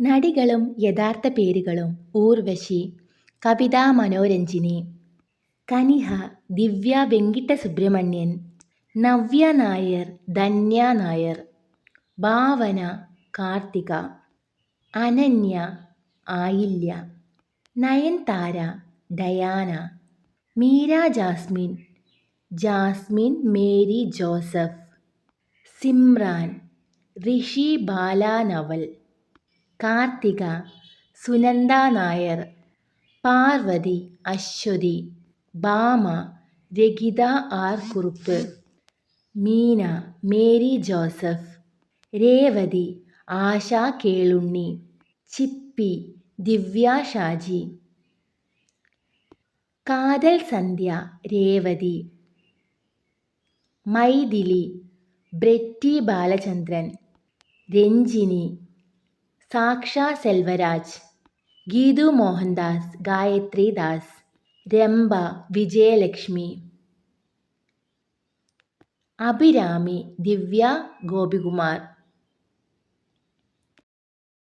നടികളും യഥാർത്ഥ പേരുകളും Urvashi Kavitha Manoranjini Kaniha Divya Venkita Subramanian Navya Nair Dhanya Nair Bhavana Karthika Ananya Ayilya Nayanthara Diana Meera Jasmine Jasmine Mary Joseph Simran Rishi Bala Naval Karthika Sunanda Nair Parvathy Aswathy Bhama Ragitha R Kurup Meena Mary Joseph Revathi Asha Kelunni Chippy Divya Shaji. Kaathal Sandhya Revathi. Maithili Bretty Balachandran. Ranjini സാക്ഷ Selvaraj Geethu Mohandas Gayathri Das രംഭ വിജയലക്ഷ്മി. അഭിരാമി ദിവ്യ ഗോപികുമാർ.